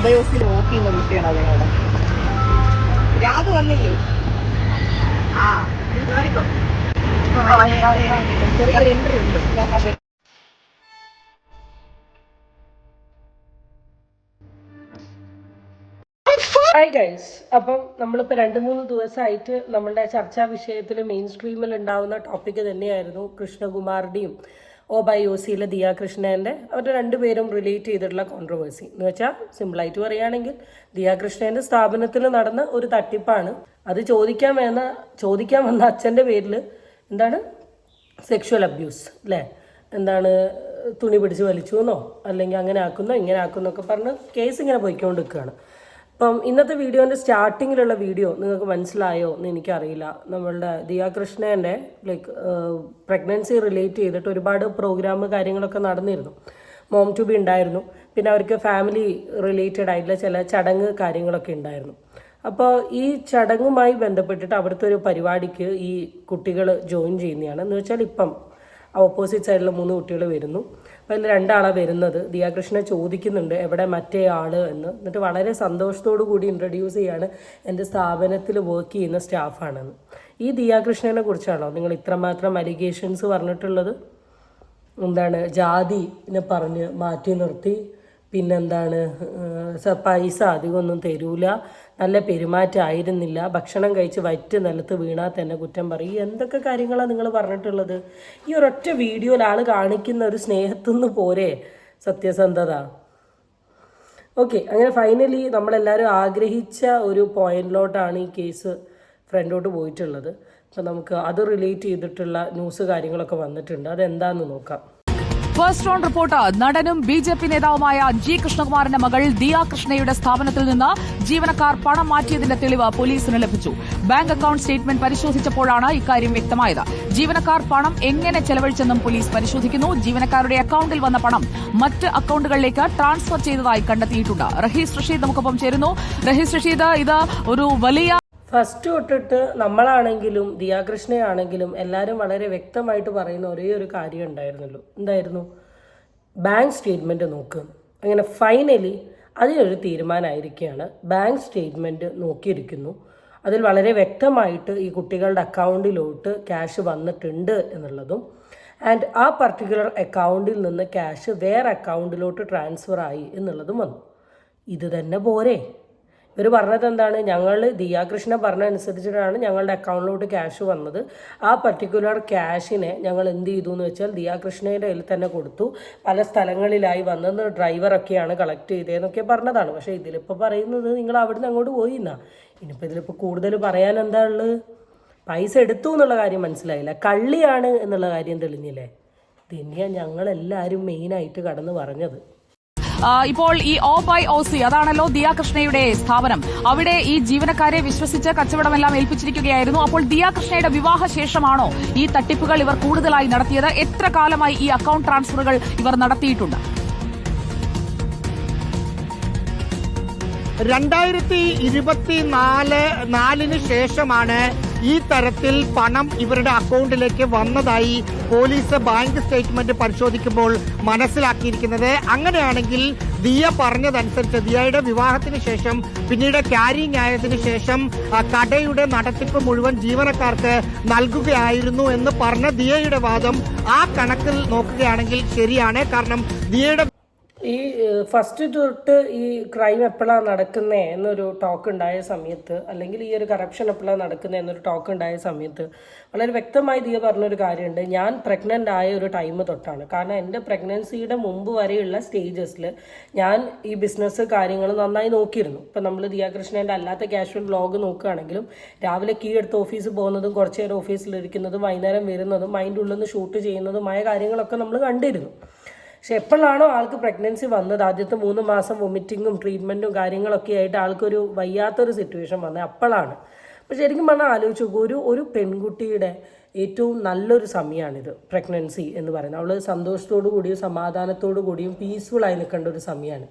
ഉപയോഗത്തിൽ വോക്ക് ചെയ്യുന്ന കുട്ടിയാണ് അതിനോട് രാത് വന്നില്ലേ? ആ. ചെറിയൊരു എൻട്രി ഉണ്ട്. ഞാൻ ഹായ് ഗൈസ് അപ്പം നമ്മളിപ്പോൾ രണ്ട് മൂന്ന് ദിവസമായിട്ട് നമ്മളുടെ ചർച്ചാ വിഷയത്തിൽ മെയിൻ സ്ട്രീമിൽ ഉണ്ടാവുന്ന ടോപ്പിക് തന്നെയായിരുന്നു കൃഷ്ണകുമാറിന്റെയും ഓ ബൈ ഒ സിയിലെ ദിയ കൃഷ്ണേന്റെ അവരുടെ രണ്ടുപേരും റിലേറ്റ് ചെയ്തിട്ടുള്ള കോൺട്രവേഴ്സി എന്ന് വെച്ചാൽ സിമ്പിളായിട്ട് പറയുകയാണെങ്കിൽ ദിയ കൃഷ്ണേന്റെ സ്ഥാപനത്തിൽ നടന്ന ഒരു തട്ടിപ്പാണ്. അത് ചോദിക്കാൻ വേണ്ട ചോദിക്കാൻ വന്ന അച്ഛന്റെ പേരിൽ എന്താണ്? സെക്ഷുവൽ അബ്യൂസ് അല്ലേ എന്താണ് തുണി പിടിച്ച് വലിച്ചു എന്നോ? അല്ലെങ്കിൽ അങ്ങനെ ആക്കുന്നോ ഇങ്ങനെ ആക്കുന്നോ ഒക്കെ പറഞ്ഞ് കേസ് ഇങ്ങനെ പോയിക്കൊണ്ട് നിൽക്കുകയാണ് അപ്പം ഇന്നത്തെ വീഡിയോന്റെ സ്റ്റാർട്ടിങ്ങിലുള്ള വീഡിയോ നിങ്ങൾക്ക് മനസ്സിലായോ എന്ന് എനിക്കറിയില്ല. നമ്മളുടെ ദിയ കൃഷ്ണേന്റെ ലൈക്ക് പ്രഗ്നൻസി റിലേറ്റ് ചെയ്തിട്ട് ഒരുപാട് പ്രോഗ്രാം കാര്യങ്ങളൊക്കെ നടന്നിരുന്നു. മോം ടു ബി ഉണ്ടായിരുന്നു. പിന്നെ അവർക്ക് ഫാമിലി റിലേറ്റഡ് ആയിട്ടുള്ള ചില ചടങ്ങ് കാര്യങ്ങളൊക്കെ ഉണ്ടായിരുന്നു. അപ്പോൾ ഈ ചടങ്ങുമായി ബന്ധപ്പെട്ടിട്ട് അവിടുത്തെ ഒരു പരിപാടിക്ക് ഈ കുട്ടികൾ ജോയിൻ ചെയ്യുന്നതാണ്. എന്ന് വെച്ചാൽ ഇപ്പം ഓപ്പോസിറ്റ് സൈഡിൽ മൂന്ന് കുട്ടികൾ വരുന്നു. അപ്പോൾ അതിൽ രണ്ടാളാണ് വരുന്നത്. ദിയാകൃഷ്ണനെ ചോദിക്കുന്നുണ്ട് എവിടെ മറ്റേ ആൾ? എന്ന്. എന്നിട്ട് വളരെ സന്തോഷത്തോടു കൂടി ഇൻട്രൊഡ്യൂസ് ചെയ്യാണ് എന്റെ സ്ഥാപനത്തിൽ വർക്ക് ചെയ്യുന്ന സ്റ്റാഫാണെന്ന് ഈ ദിയാകൃഷ്ണനെ കുറിച്ചാണോ നിങ്ങൾ ഇത്രമാത്രം അലിഗേഷൻസ് പറഞ്ഞിട്ടുള്ളത്? എന്താണ് ജാതിനെ പറഞ്ഞ് മാറ്റി നിർത്തി പിന്നെന്താണ് പൈസ അധികമൊന്നും തരൂല നല്ല പെരുമാറ്റമായിരുന്നില്ല. ഭക്ഷണം കഴിച്ച് വറ്റ് നിലത്ത് വീണാൽ തന്നെ കുറ്റം പറയും. എന്തൊക്കെ കാര്യങ്ങളാണ് നിങ്ങൾ പറഞ്ഞിട്ടുള്ളത്? ഈ ഒരൊറ്റ വീഡിയോയിൽ ആൾ കാണിക്കുന്ന ഒരു സ്നേഹത്തുനിന്ന് പോരെ? സത്യസന്ധത. ഓക്കെ അങ്ങനെ ഫൈനലി നമ്മളെല്ലാവരും ആഗ്രഹിച്ച ഒരു പോയിന്റിലോട്ടാണ് ഈ കേസ് ഫ്രണ്ടോട്ട് പോയിട്ടുള്ളത്. അപ്പോൾ നമുക്ക് അത് റിലേറ്റ് ചെയ്തിട്ടുള്ള ന്യൂസ് കാര്യങ്ങളൊക്കെ വന്നിട്ടുണ്ട്. അതെന്താണെന്ന് നോക്കാം. ഫസ്റ്റ് റൗണ്ട് റിപ്പോർട്ട് നടനും ബി ജെ പി നേതാവുമായ ജി കൃഷ്ണകുമാറിന്റെ മകൾ ദിയ കൃഷ്ണയുടെ സ്ഥാപനത്തിൽ നിന്ന് ജീവനക്കാർ പണം മാറ്റിയതിന്റെ തെളിവ് പോലീസിന് ലഭിച്ചു. ബാങ്ക് അക്കൌണ്ട് സ്റ്റേറ്റ്മെന്റ് പരിശോധിച്ചപ്പോഴാണ് ഇക്കാര്യം വ്യക്തമായത്. ജീവനക്കാർ പണം എങ്ങനെ ചെലവഴിച്ചെന്നും പോലീസ് പരിശോധിക്കുന്നു. ജീവനക്കാരുടെ അക്കൌണ്ടിൽ വന്ന പണം മറ്റ് അക്കൌണ്ടുകളിലേക്ക് ട്രാൻസ്ഫർ ചെയ്തതായി കണ്ടെത്തിയിട്ടുണ്ട്. റഹീസ് റഷീദ് നമുക്കൊപ്പം ചേരുന്നു. റഹീസ് റഷീദ് ഇത് ഒരു വലിയ ഫസ്റ്റ് തൊട്ടിട്ട് നമ്മളാണെങ്കിലും ദിയാകൃഷ്ണയാണെങ്കിലും എല്ലാവരും വളരെ വ്യക്തമായിട്ട് പറയുന്ന ഒരേ ഒരു കാര്യം ഉണ്ടായിരുന്നല്ലോ എന്തായിരുന്നു? ബാങ്ക് സ്റ്റേറ്റ്മെന്റ് നോക്കുക അങ്ങനെ ഫൈനലി അതിനൊരു തീരുമാനമായിരിക്കുകയാണ് ബാങ്ക് സ്റ്റേറ്റ്മെന്റ് നോക്കിയിരിക്കുന്നു. അതിൽ വളരെ വ്യക്തമായിട്ട് ഈ കുട്ടികളുടെ അക്കൗണ്ടിലോട്ട് ക്യാഷ് വന്നിട്ടുണ്ട് എന്നുള്ളതും ആൻഡ് ആ പർട്ടിക്കുലർ അക്കൗണ്ടിൽ നിന്ന് ക്യാഷ് വേറെ അക്കൗണ്ടിലോട്ട് ട്രാൻസ്ഫർ ആയി എന്നുള്ളതും വന്നു. ഇത് തന്നെ പോരെ. ഇവർ പറഞ്ഞത് എന്താണ്? ഞങ്ങൾ ദിയാകൃഷ്ണ പറഞ്ഞ അനുസരിച്ചിട്ടാണ് ഞങ്ങളുടെ അക്കൗണ്ടിലോട്ട് ക്യാഷ് വന്നത്. ആ പർട്ടിക്കുലർ ക്യാഷിനെ ഞങ്ങൾ എന്ത് ചെയ്തു എന്ന് വെച്ചാൽ ദിയാകൃഷ്ണയുടെ കയ്യിൽ തന്നെ കൊടുത്തു. പല സ്ഥലങ്ങളിലായി വന്നത് ഡ്രൈവറൊക്കെയാണ് കളക്ട് ചെയ്തതെന്നൊക്കെ പറഞ്ഞതാണ്. പക്ഷേ ഇതിലിപ്പോൾ പറയുന്നത് നിങ്ങൾ അവിടുന്ന് അങ്ങോട്ട് പോയി എന്നാ. ഇനിയിപ്പോൾ ഇതിലിപ്പോൾ കൂടുതൽ പറയാൻ എന്താ ഉള്ളത് പൈസ എടുത്തു എന്നുള്ള കാര്യം മനസ്സിലായില്ല. കള്ളിയാണ് എന്നുള്ള കാര്യം തെളിഞ്ഞില്ലേ? തന്നെയാണ് ഞങ്ങളെല്ലാവരും മെയിനായിട്ട് കടന്ന് പറഞ്ഞത്. ഇപ്പോൾ ഈ ഓ ബൈ ഒ സി അതാണല്ലോ ദിയാകൃഷ്ണയുടെ സ്ഥാപനം. അവിടെ ഈ ജീവനക്കാരെ വിശ്വസിച്ച് കച്ചവടമെല്ലാം ഏൽപ്പിച്ചിരിക്കുകയായിരുന്നു. അപ്പോൾ ദിയാകൃഷ്ണയുടെ വിവാഹ ശേഷമാണോ ഈ തട്ടിപ്പുകൾ ഇവർ കൂടുതലായി നടത്തിയത്? എത്ര കാലമായി ഈ അക്കൌണ്ട് ട്രാൻസ്ഫറുകൾ ഇവർ നടത്തിയിട്ടുണ്ട്? രണ്ടായിരത്തി ഇരുപത്തിനാല് നാലിന് ശേഷമാണ് ഈ തരത്തിൽ പണം ഇവരുടെ അക്കൗണ്ടിലേക്ക് വന്നതായി പോലീസ് ബാങ്ക് സ്റ്റേറ്റ്മെന്റ് പരിശോധിക്കുമ്പോൾ മനസ്സിലാക്കിയിരിക്കുന്നത്. അങ്ങനെയാണെങ്കിൽ ദിയ പറഞ്ഞതനുസരിച്ച് ദിയയുടെ വിവാഹത്തിന് ശേഷം പിന്നീട് ക്യാരിങ് ആയതിനു ശേഷം കടയുടെ നടത്തിപ്പ് മുഴുവൻ ജീവനക്കാർക്ക് നൽകുകയായിരുന്നു എന്ന് പറഞ്ഞ ദിയയുടെ വാദം ആ കണക്കിൽ നോക്കുകയാണെങ്കിൽ ശരിയാണ്. കാരണം ദിയയുടെ ഈ ഫസ്റ്റ് തൊട്ട് ഈ ക്രൈം എപ്പോഴാണ് നടക്കുന്നത് എന്നൊരു ടോക്ക് ഉണ്ടായ സമയത്ത് അല്ലെങ്കിൽ ഈ ഒരു കറപ്ഷൻ എപ്പോഴാണ് നടക്കുന്നത് എന്നൊരു ടോക്ക് ഉണ്ടായ സമയത്ത് വളരെ വ്യക്തമായി ദിയ പറഞ്ഞൊരു കാര്യമുണ്ട് ഞാൻ പ്രഗ്നന്റ് ആയ ഒരു ടൈം തൊട്ടാണ്. കാരണം എന്റെ പ്രഗ്നൻസിയുടെ മുമ്പ് വരെയുള്ള സ്റ്റേജസിൽ ഞാൻ ഈ ബിസിനസ് കാര്യങ്ങൾ നന്നായി നോക്കിയിരുന്നു. ഇപ്പം നമ്മൾ ദിയാകൃഷ്ണന്റെ അല്ലാത്ത ക്യാഷ്വൽ ബ്ലോഗ് നോക്കുകയാണെങ്കിലും രാവിലെ കീ എടുത്ത് ഓഫീസിൽ പോകുന്നതും കുറച്ച് നേരം ഓഫീസിലിരിക്കുന്നതും വൈകുന്നേരം വരുന്നതും അതിന്റെ ഉള്ളിൽ നിന്ന് ഷൂട്ട് ചെയ്യുന്നതുമായ കാര്യങ്ങളൊക്കെ നമ്മൾ കണ്ടിരുന്നു. പക്ഷെ എപ്പോഴാണോ ആൾക്ക് പ്രഗ്നൻസി വന്നത് ആദ്യത്തെ മൂന്ന് മാസം വൊമിറ്റിങ്ങും ട്രീറ്റ്മെന്റും കാര്യങ്ങളൊക്കെ ആയിട്ട് ആൾക്കൊരു വയ്യാത്തൊരു സിറ്റുവേഷൻ വന്നത് അപ്പോഴാണ്. അപ്പോൾ ശരിക്കും പറഞ്ഞാൽ ആലോചിച്ച് ഒരു ഒരു പെൺകുട്ടിയുടെ ഏറ്റവും നല്ലൊരു സമയമാണിത് പ്രഗ്നൻസി എന്ന് പറയുന്നത്. അവൾ സന്തോഷത്തോടു കൂടിയും സമാധാനത്തോടു കൂടിയും പീസ്ഫുള്ളായി നിൽക്കേണ്ട ഒരു സമയമാണ്.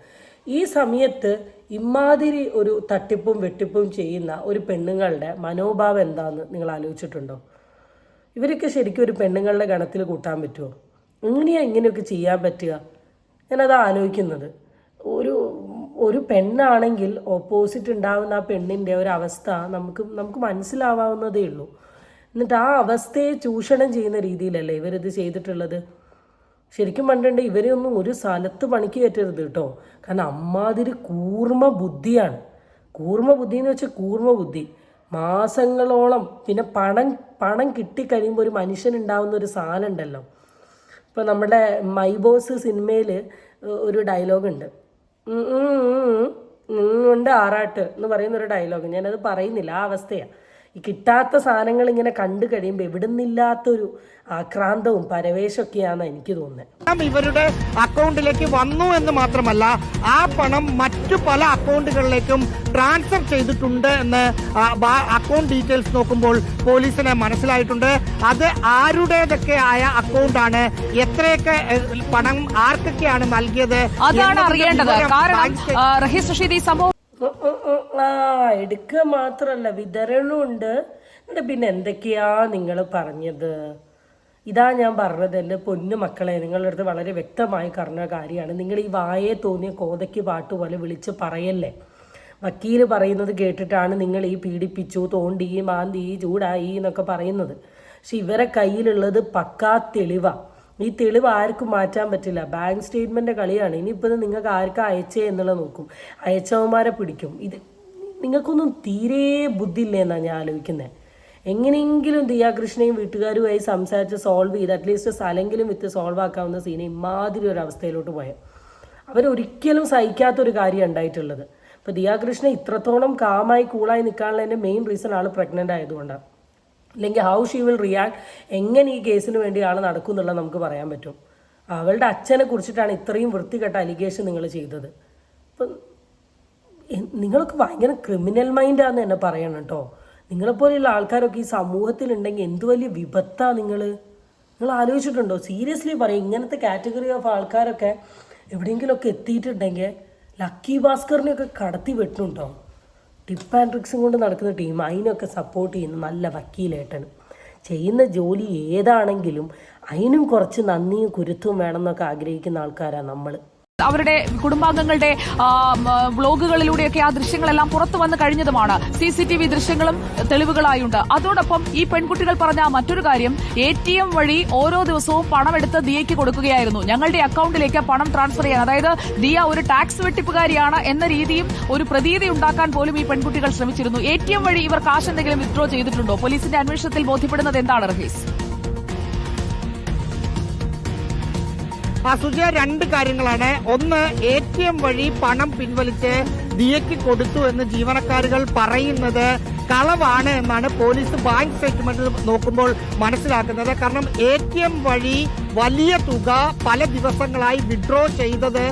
ഈ സമയത്ത് ഇമാതിരി ഒരു തട്ടിപ്പും വെട്ടിപ്പും ചെയ്യുന്ന ഒരു പെണ്ണുങ്ങളുടെ മനോഭാവം എന്താണെന്ന് നിങ്ങൾ ആലോചിച്ചിട്ടുണ്ടോ? ഇവരൊക്കെ ശരിക്കും ഒരു പെണ്ണുങ്ങളുടെ ഗണത്തിൽ കൂട്ടാൻ പറ്റുമോ? എങ്ങനെയാ ഇങ്ങനെയൊക്കെ ചെയ്യാൻ പറ്റുക. ഞാനത് ആലോചിക്കുന്നത്. ഒരു ഒരു പെണ്ണാണെങ്കിൽ ഓപ്പോസിറ്റ് ഉണ്ടാവുന്ന ആ പെണ്ണിന്റെ ഒരു അവസ്ഥ നമുക്ക് നമുക്ക് മനസ്സിലാവാവുന്നതേ ഉള്ളൂ. എന്നിട്ട് ആ അവസ്ഥയെ ചൂഷണം ചെയ്യുന്ന രീതിയിലല്ലേ ഇവരിത് ചെയ്തിട്ടുള്ളത്? ശരിക്കും പണ്ടുണ്ട് ഇവരെ ഒന്നും ഒരു സ്ഥലത്ത് പണിക്ക് കയറ്റരുത് കേട്ടോ. കാരണം അമ്മാതിരി കൂർമ്മ ബുദ്ധിയാണ്. കൂർമ്മ ബുദ്ധി എന്ന് വെച്ചാൽ കൂർമ്മ ബുദ്ധി. മാസങ്ങളോളം പിന്നെ പണം പണം കിട്ടിക്കഴിയുമ്പോൾ ഒരു മനുഷ്യനുണ്ടാവുന്ന ഒരു സാധനം ഉണ്ടല്ലോ. ഇപ്പോൾ നമ്മുടെ മൈ ബോസ് സിനിമയിൽ ഒരു ഡയലോഗുണ്ട്. ഉണ്ട് ആറാട്ട് എന്ന് പറയുന്ന ഒരു ഡയലോഗ്. ഞാനത് പറയുന്നില്ല ആ അവസ്ഥയാണ് ഈ കിട്ടാത്ത സാധനങ്ങൾ ഇങ്ങനെ കണ്ടു കഴിയുമ്പോൾ എവിടുന്നില്ലാത്തൊരു ആക്രാന്തവും പരവേശമൊക്കെയാണ് എനിക്ക് തോന്നുന്നത് ഇവരുടെ അക്കൗണ്ടിലേക്ക് വന്നു എന്ന് മാത്രമല്ല ആ പണം മറ്റു പല അക്കൗണ്ടുകളിലേക്കും ട്രാൻസ്ഫർ ചെയ്തിട്ടുണ്ട് എന്ന് അക്കൗണ്ട് ഡീറ്റെയിൽസ് നോക്കുമ്പോൾ പോലീസിന് മനസ്സിലായിട്ടുണ്ട് അത് ആരുടേതൊക്കെ ആയ അക്കൗണ്ടാണ് എത്രയൊക്കെ പണം ആർക്കൊക്കെയാണ് നൽകിയത് അതാണ് അറിയേണ്ടത് കാരണം ബാങ്ക് ആ, റഹീസ് റഷീദ് ഈ സംഭവം. ആ എടുക്കുക മാത്രമല്ല വിതരണമുണ്ട് എന്നിട്ട് പിന്നെ എന്തൊക്കെയാ നിങ്ങൾ പറഞ്ഞത്? ഇതാ ഞാൻ പറഞ്ഞത് എന്റെ പൊന്നു മക്കളെ നിങ്ങളുടെ അടുത്ത് വളരെ വ്യക്തമായി പറഞ്ഞ കാര്യമാണ്. നിങ്ങൾ ഈ വായേ തോന്നിയ കോതയ്ക്ക് പാട്ട് പോലെ വിളിച്ച് പറയല്ലേ? വക്കീൽ പറയുന്നത് കേട്ടിട്ടാണ് നിങ്ങൾ ഈ പീഡിപ്പിച്ചു തോണ്ടി മാന്തി ചൂടായി എന്നൊക്കെ പറയുന്നത്. പക്ഷെ ഇവരെ കയ്യിലുള്ളത് പക്കാ തെളിവാ. ഈ തെളിവ് ആർക്കും മാറ്റാൻ പറ്റില്ല. ബാങ്ക് സ്റ്റേറ്റ്മെന്റ് കളിയാണ്. ഇനിയിപ്പോൾ നിങ്ങൾക്ക് ആർക്കും അയച്ചേ എന്നുള്ളത് നോക്കും. അയച്ചവന്മാരെ പിടിക്കും. ഇത് നിങ്ങൾക്കൊന്നും തീരെ ബുദ്ധിയില്ലേ എന്നാണ് ഞാൻ ആലോചിക്കുന്നത് എങ്ങനെയെങ്കിലും ദിയാകൃഷ്ണയും വീട്ടുകാരുമായി സംസാരിച്ച് സോൾവ് ചെയ്ത് അറ്റ്ലീസ്റ്റ് സ്ഥലമെങ്കിലും വിത്ത് സോൾവ് ആക്കാവുന്ന സീനെ ഇമാതിരി ഒരു അവസ്ഥയിലോട്ട് പോയത് അവരൊരിക്കലും സഹിക്കാത്തൊരു കാര്യം ഉണ്ടായിട്ടുള്ളത്. അപ്പോൾ ദിയാകൃഷ്ണ ഇത്രത്തോളം കാമായി കൂളായി നിൽക്കാനുള്ള മെയിൻ റീസൺ ആൾ പ്രഗ്നന്റ് ആയതുകൊണ്ടാണ്. അല്ലെങ്കിൽ ഹൗ ഷീ വിൽ റിയാക്ട് എങ്ങനെ ഈ കേസിന് വേണ്ടി ആൾ നടക്കും എന്നുള്ളത് നമുക്ക് പറയാൻ പറ്റും. അവളുടെ അച്ഛനെ കുറിച്ചിട്ടാണ് ഇത്രയും വൃത്തികെട്ട അലിഗേഷൻ നിങ്ങൾ ചെയ്തത്. അപ്പം നിങ്ങൾക്ക് ഭയങ്കര ക്രിമിനൽ മൈൻഡാന്ന് എന്നെ പറയണം കേട്ടോ. നിങ്ങളെപ്പോലെയുള്ള ആൾക്കാരൊക്കെ ഈ സമൂഹത്തിലുണ്ടെങ്കിൽ എന്ത് വലിയ വിപത്താണ് നിങ്ങൾ നിങ്ങൾ ആലോചിച്ചിട്ടുണ്ടോ? സീരിയസ്ലി പറയും ഇങ്ങനത്തെ കാറ്റഗറി ഓഫ് ആൾക്കാരൊക്കെ എവിടെയെങ്കിലുമൊക്കെ എത്തിയിട്ടുണ്ടെങ്കിൽ ലക്കി ഭാസ്കറിനെയൊക്കെ കടത്തി വെട്ടുന്നുണ്ടോ? ടിപ്പ് ആൻഡ് ട്രിക്സും കൊണ്ട് നടക്കുന്ന ടീം അതിനൊക്കെ സപ്പോർട്ട് ചെയ്യുന്ന നല്ല വക്കീലേട്ടൻ. ചെയ്യുന്ന ജോലി ഏതാണെങ്കിലും അതിനും കുറച്ച് നന്ദിയും കുരുത്തും വേണമെന്നൊക്കെ ആഗ്രഹിക്കുന്ന ആൾക്കാരാണ് നമ്മൾ അവരുടെ കുടുംബാംഗങ്ങളുടെ വ്ളോഗുകളിലൂടെയൊക്കെ ആ ദൃശ്യങ്ങളെല്ലാം പുറത്തു വന്നു കഴിഞ്ഞതുമാണ്. സി സി ടി വി ദൃശ്യങ്ങളും തെളിവുകളായുണ്ട്. അതോടൊപ്പം ഈ പെൺകുട്ടികൾ പറഞ്ഞ മറ്റൊരു കാര്യം എ ടി എം വഴി ഓരോ ദിവസവും പണമെടുത്ത് ദിയയ്ക്ക് കൊടുക്കുകയായിരുന്നു. ഞങ്ങളുടെ അക്കൌണ്ടിലേക്ക് പണം ട്രാൻസ്ഫർ ചെയ്യാൻ അതായത് ദിയ ഒരു ടാക്സ് വെട്ടിപ്പുകാരിയാണ് എന്ന രീതിയും ഒരു പ്രതീതി ഉണ്ടാക്കാൻ പോലും ഈ പെൺകുട്ടികൾ ശ്രമിച്ചിരുന്നു. എ ടി എം വഴി ഇവർ കാശ് എന്തെങ്കിലും വിത്ഡ്രോ ചെയ്തിട്ടുണ്ടോ? പോലീസിന്റെ അന്വേഷണത്തിൽ ബോധ്യപ്പെടുന്നത് എന്താണ് റഹീസ്? സുജയ രണ്ട് കാര്യങ്ങളാണ്. ഒന്ന് എ ടി എം വഴി പണം പിൻവലിച്ച് ദിയയ്ക്ക് കൊടുത്തു എന്ന് ജീവനക്കാരുകൾ പറയുന്നത് കളവാണ് എന്നാണ് പോലീസ് ബാങ്ക് സ്റ്റേറ്റ്മെന്റ് നോക്കുമ്പോൾ മനസ്സിലാക്കുന്നത്. കാരണം എം വഴി വലിയ തുക പല ദിവസങ്ങളായി വിഡ്രോ ചെയ്തത്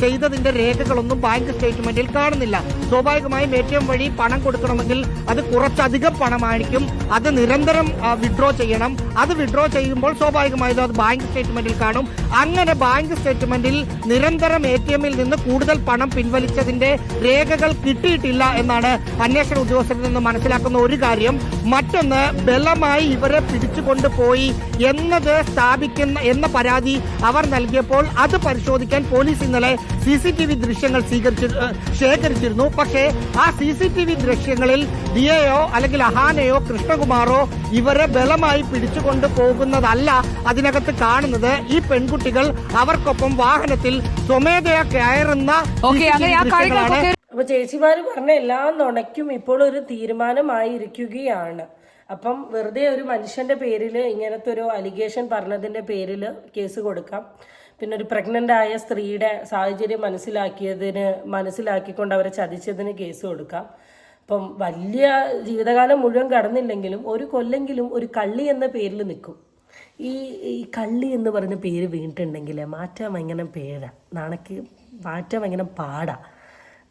ചെയ്തതിന്റെ രേഖകളൊന്നും ബാങ്ക് സ്റ്റേറ്റ്മെന്റിൽ കാണുന്നില്ല. സ്വാഭാവികമായും എ ടി എം വഴി പണം കൊടുക്കണമെങ്കിൽ അത് കുറച്ചധികം പണമായിരിക്കും. അത് നിരന്തരം വിഡ്രോ ചെയ്യണം. അത് വിഡ്രോ ചെയ്യുമ്പോൾ സ്വാഭാവികമായും അത് ബാങ്ക് സ്റ്റേറ്റ്മെന്റിൽ കാണും. അങ്ങനെ ബാങ്ക് സ്റ്റേറ്റ്മെന്റിൽ നിരന്തരം എ ടി എമ്മിൽ നിന്ന് കൂടുതൽ പണം പിൻവലിച്ചതിന്റെ രേഖകൾ കിട്ടിയിട്ടില്ല എന്നാണ് അന്വേഷണ ഉദ്യോഗസ്ഥരിൽ നിന്ന് മനസ്സിലാക്കുന്ന ഒരു കാര്യം. മറ്റൊന്ന് ബലമായി ഇവരെ പിടിച്ചുകൊണ്ട് പോയി എന്നത് സ്ഥാപിക്കുന്ന എന്ന പരാതി അവർ നൽകിയപ്പോൾ അത് പരിശോധിക്കാൻ പോലീസ് ഇന്നലെ സി സി ടി വി ദൃശ്യങ്ങൾ ശേഖരിച്ചിരുന്നു. പക്ഷേ ആ സി സി ടി വി ദൃശ്യങ്ങളിൽ ദിയയോ അല്ലെങ്കിൽ അഹാനയോ കൃഷ്ണകുമാറോ ഇവരെ ബലമായി പിടിച്ചുകൊണ്ട് പോകുന്നതല്ല അതിനകത്ത് കാണുന്നത്. ഈ പെൺകുട്ടികൾ അവർക്കൊപ്പം വാഹനത്തിൽ സ്വമേധയാ കയറുന്ന അപ്പൊ ചേച്ചിമാര് പറഞ്ഞ എല്ലാ നുണയ്ക്കും ഇപ്പോൾ ഒരു തീരുമാനമായിരിക്കുകയാണ്. അപ്പം വെറുതെ ഒരു മനുഷ്യന്റെ പേരിൽ ഇങ്ങനത്തെ ഒരു അലിഗേഷൻ പറഞ്ഞതിന്റെ പേരിൽ കേസ് കൊടുക്കാം. പിന്നെ ഒരു പ്രഗ്നന്റ് ആയ സ്ത്രീയുടെ സാഹചര്യം മനസ്സിലാക്കിയതിന് മനസ്സിലാക്കിക്കൊണ്ട് അവരെ ചതിച്ചതിന് കേസ് കൊടുക്കാം. അപ്പം വലിയ ജീവിതകാലം മുഴുവൻ കടന്നില്ലെങ്കിലും ഒരു കൊല്ലെങ്കിലും ഒരു കള്ളി എന്ന പേരിൽ നിൽക്കും. ഈ ഈ കള്ളി എന്ന് പറയുന്ന പേര് വീണിട്ടുണ്ടെങ്കിൽ മാറ്റാൻ ഭയങ്കര പേരാ നാണക്ക് മാറ്റാൻ ഭയങ്കര പാടാ.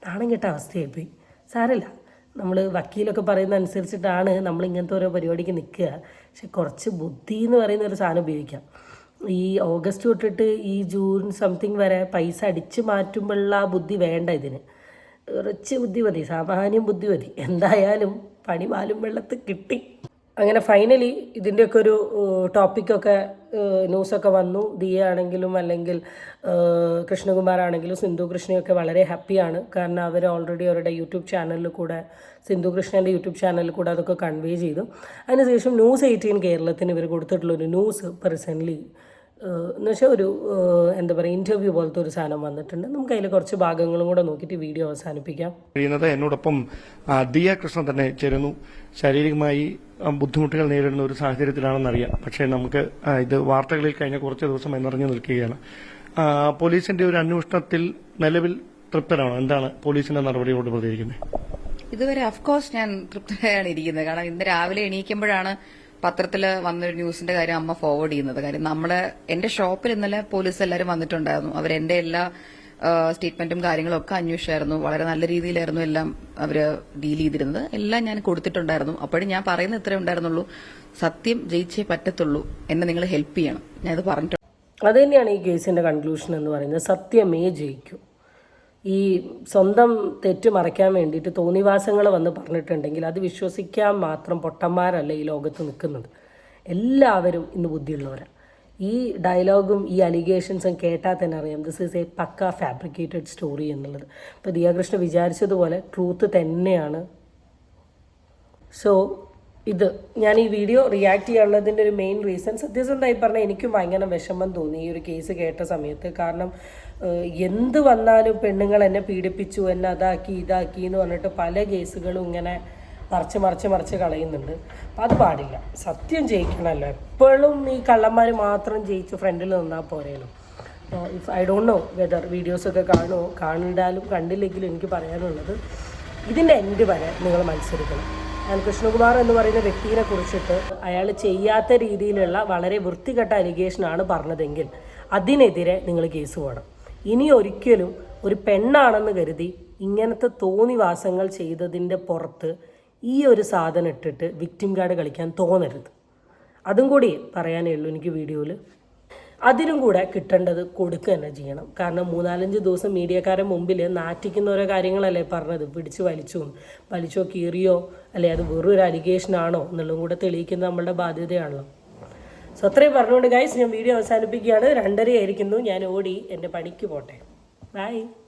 നാണം കെട്ട അവസ്ഥയായിപ്പോയി. സാരമില്ല. നമ്മൾ വക്കീലൊക്കെ പറയുന്ന അനുസരിച്ചിട്ടാണ് നമ്മൾ ഇങ്ങനത്തെ ഓരോ പരിപാടിക്ക് നിൽക്കുക. പക്ഷെ കുറച്ച് ബുദ്ധി എന്ന് പറയുന്ന ഒരു സാധനം ഉപയോഗിക്കാം. ഈ ഓഗസ്റ്റ് തൊട്ടിട്ട് ഈ ജൂൺ സംതിങ് വരെ പൈസ അടിച്ച് മാറ്റുമ്പോഴുള്ള ആ ബുദ്ധി വേണ്ട ഇതിന്. കുറച്ച് ബുദ്ധി മതി സാമാന്യം ബുദ്ധി മതി എന്തായാലും പണി മാലും വെള്ളത്ത് കിട്ടി. അങ്ങനെ ഫൈനലി ഇതിന്റെയൊക്കെ ഒരു ടോപ്പിക്കൊക്കെ ന്യൂസൊക്കെ വന്നു. ദിയ ആണെങ്കിലും അല്ലെങ്കിൽ കൃഷ്ണകുമാർ കൃഷ്ണകുമാറാണെങ്കിലും സിന്ധു കൃഷ്ണയൊക്കെ വളരെ ഹാപ്പിയാണ് കാരണം അവർ ഓൾറെഡി അവരുടെ യൂട്യൂബ് ചാനലിൽ കൂടെ സിന്ധു കൃഷ്ണന്റെ യൂട്യൂബ് ചാനലിൽ കൂടെ അതൊക്കെ കൺവേ ചെയ്തു. അതിനുശേഷം ന്യൂസ് എയ്റ്റീൻ കേരളത്തിന് ഇവർ കൊടുത്തിട്ടുള്ളൊരു ന്യൂസ് റീസെന്റ്ലി എന്ന് വെച്ചാൽ ഒരു എന്താ പറയുക ഇന്റർവ്യൂ പോലത്തെ ഒരു സാധനം വന്നിട്ടുണ്ട്. നമുക്ക് അതിൽ കുറച്ച് ഭാഗങ്ങളും കൂടെ നോക്കിയിട്ട് വീഡിയോ അവസാനിപ്പിക്കാം. കഴിയുന്നത് എന്നോടൊപ്പം ദിയ കൃഷ്ണൻ തന്നെ ചേരുന്നു. ശാരീരികമായി ബുദ്ധിമുട്ടുകൾ നേരിടുന്ന ഒരു സാഹചര്യത്തിലാണെന്നറിയാം. പക്ഷേ നമുക്ക് ഇത് വാർത്തകളിൽ കഴിഞ്ഞ കുറച്ച് ദിവസം എന്നറിഞ്ഞു നിൽക്കുകയാണ്. പോലീസിന്റെ ഒരു അന്വേഷണത്തിൽ നിലവിൽ തൃപ്തരാണോ? എന്താണ് പോലീസിന്റെ നടപടിയോട് പ്രതികരിക്കുന്നത്? ഇതുവരെ അഫ്കോഴ്സ് ഞാൻ തൃപ്തരായാണ് ഇരിക്കുന്നത്. കാരണം ഇന്ന് രാവിലെ എണീക്കുമ്പോഴാണ് പത്രത്തിൽ വന്നൊരു ന്യൂസിന്റെ കാര്യം അമ്മ ഫോർവേഡ് ചെയ്യുന്നത്. കാര്യം നമ്മുടെ എന്റെ ഷോപ്പിൽ ഇന്നലെ പോലീസ് എല്ലാവരും വന്നിട്ടുണ്ടായിരുന്നു. അവർ അവരെന്റെ എല്ലാ സ്റ്റേറ്റ്മെന്റും കാര്യങ്ങളും ഒക്കെ അന്വേഷിച്ചായിരുന്നു. വളരെ നല്ല രീതിയിലായിരുന്നു എല്ലാം അവർ ഡീൽ ചെയ്തിരുന്നത്. എല്ലാം ഞാൻ കൊടുത്തിട്ടുണ്ടായിരുന്നു. അപ്പോഴും ഞാൻ പറയുന്ന ഇത്രേ ഉണ്ടായിരുന്നുള്ളൂ. സത്യം ജയിച്ചേ പറ്റത്തുള്ളൂ. എന്നെ നിങ്ങൾ ഹെൽപ്പ് ചെയ്യണം. ഞാനത് പറഞ്ഞിട്ടുണ്ട്. അത് തന്നെയാണ് ഈ കേസിന്റെ കൺക്ലൂഷൻ എന്ന് പറയുന്നത്. സത്യമേ ജയിക്കൂ. ഈ സ്വന്തം തെറ്റ് മറയ്ക്കാൻ വേണ്ടിയിട്ട് തോന്നിവാസങ്ങൾ വന്ന് പറഞ്ഞിട്ടുണ്ടെങ്കിൽ അത് വിശ്വസിക്കാൻ മാത്രം പൊട്ടന്മാരല്ല ഈ ലോകത്ത് നിൽക്കുന്നത്. എല്ലാവരും ഇന്ന് ബുദ്ധിയുള്ളവരാണ് ഈ ഡയലോഗും ഈ അലിഗേഷൻസും കേട്ടാൽ തന്നെ അറിയാം. This is a pucca fabricated story എന്നുള്ളത്. ഇപ്പോൾ ദിയാകൃഷ്ണ വിചാരിച്ചതുപോലെ ട്രൂത്ത് തന്നെയാണ്. സോ ഇത് ഞാൻ ഈ വീഡിയോ റിയാക്ട് ചെയ്യാനുള്ളതിന്റെ ഒരു മെയിൻ റീസൺ സത്യസന്ധമായി പറഞ്ഞാൽ എനിക്കും ഭയങ്കര വിഷമം തോന്നി ഈ ഒരു കേസ് കേട്ട സമയത്ത്. കാരണം എന്ത് വന്നാലും പെണ്ണുങ്ങൾ എന്നെ പീഡിപ്പിച്ചു എന്നെ അതാക്കി ഇതാക്കി എന്ന് പറഞ്ഞിട്ട് പല കേസുകളും ഇങ്ങനെ മറിച്ച് മറിച്ച് മറിച്ച് കളയുന്നുണ്ട്. അപ്പം അത് പാടില്ല. സത്യം ജയിക്കണമല്ലോ എപ്പോഴും ഈ കള്ളന്മാർ മാത്രം ജയിച്ച് ഫ്രണ്ടിൽ നിന്നാൽ പോരേലും. If I don't know whether വീഡിയോസൊക്കെ കാണുമോ കാണണ്ടാലും കണ്ടില്ലെങ്കിലും എനിക്ക് പറയാനുള്ളത് ഇതിന്റെ എൻഡ് വരെ നിങ്ങൾ മത്സരിക്കണം. ഞാൻ കൃഷ്ണകുമാർ എന്ന് പറയുന്ന വ്യക്തിയെ കുറിച്ചിട്ട് അയാൾ ചെയ്യാത്ത രീതിയിലുള്ള വളരെ വൃത്തികെട്ട അലിഗേഷനാണ് പറഞ്ഞതെങ്കിൽ അതിനെതിരെ നിങ്ങൾ കേസ് പോകണം. ഇനി ഒരിക്കലും ഒരു പെണ്ണാണെന്ന് കരുതി ഇങ്ങനത്തെ തോന്നിവാസങ്ങൾ ചെയ്തതിന്റെ പുറത്ത് ഈ ഒരു സാധനം ഇട്ടിട്ട് വിക്ടിം കാർഡ് കളിക്കാൻ തോന്നരുത്. അതും കൂടി പറയാനേ ഉള്ളൂ എനിക്ക് വീഡിയോയിൽ അതിനും കൂടെ കിട്ടേണ്ടത് കൊടുക്കുക തന്നെ ചെയ്യണം. കാരണം മൂന്നാലഞ്ച് ദിവസം മീഡിയക്കാരെ മുമ്പിൽ നാറ്റിക്കുന്ന ഓരോ കാര്യങ്ങളല്ലേ പറഞ്ഞത്. പിടിച്ച് വലിച്ചു വലിച്ചോ കീറിയോ അല്ലെ? അത് വെറും ഒരു അലിഗേഷൻ ആണോ എന്നുള്ളതും കൂടെ തെളിയിക്കുന്നത് നമ്മളുടെ ബാധ്യതയാണല്ലോ. സോ അത്രയും പറഞ്ഞുകൊണ്ട് ഗൈസ് ഞാൻ വീഡിയോ അവസാനിപ്പിക്കുകയാണ്. രണ്ടര ആയിരിക്കുന്നു ഞാൻ ഓടി. എന്റെ പണിക്ക് പോട്ടെ. ബൈ